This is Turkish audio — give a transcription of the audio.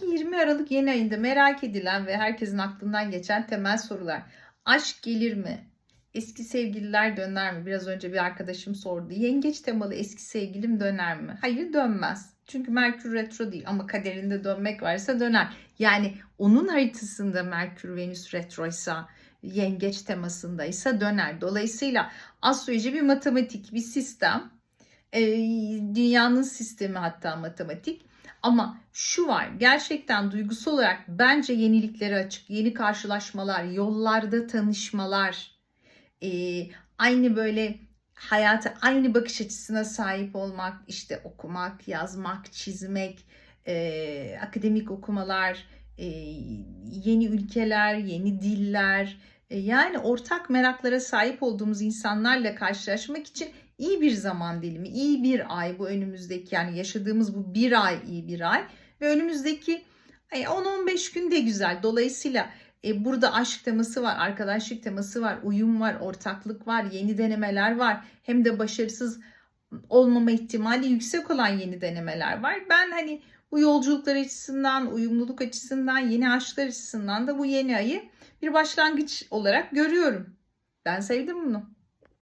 Peki 20 Aralık yeni ayında merak edilen ve herkesin aklından geçen temel sorular. Aşk gelir mi? Eski sevgililer döner mi? Biraz önce bir arkadaşım sordu. Yengeç temalı eski sevgilim döner mi? Hayır dönmez. Çünkü Merkür retro değil ama kaderinde dönmek varsa döner. Yani onun haritasında Merkür Venüs retroysa yengeç temasındaysa döner. Dolayısıyla astroloji bir matematik, bir sistem. Ee, dünyanın sistemi hatta matematik. Ama şu var gerçekten duygusal olarak bence yeniliklere açık. Yeni karşılaşmalar, yollarda tanışmalar, e, aynı böyle hayata aynı bakış açısına sahip olmak, işte okumak, yazmak, çizmek, e, akademik okumalar, e, yeni ülkeler, yeni diller, e, yani ortak meraklara sahip olduğumuz insanlarla karşılaşmak için iyi bir zaman dilimi, iyi bir ay bu önümüzdeki yani yaşadığımız bu bir ay iyi bir ay ve önümüzdeki ay, 10-15 gün de güzel. Dolayısıyla e, burada aşk teması var, arkadaşlık teması var, uyum var, ortaklık var, yeni denemeler var. Hem de başarısız olmama ihtimali yüksek olan yeni denemeler var. Ben hani bu yolculuklar açısından, uyumluluk açısından, yeni aşklar açısından da bu yeni ayı bir başlangıç olarak görüyorum. Ben sevdim bunu.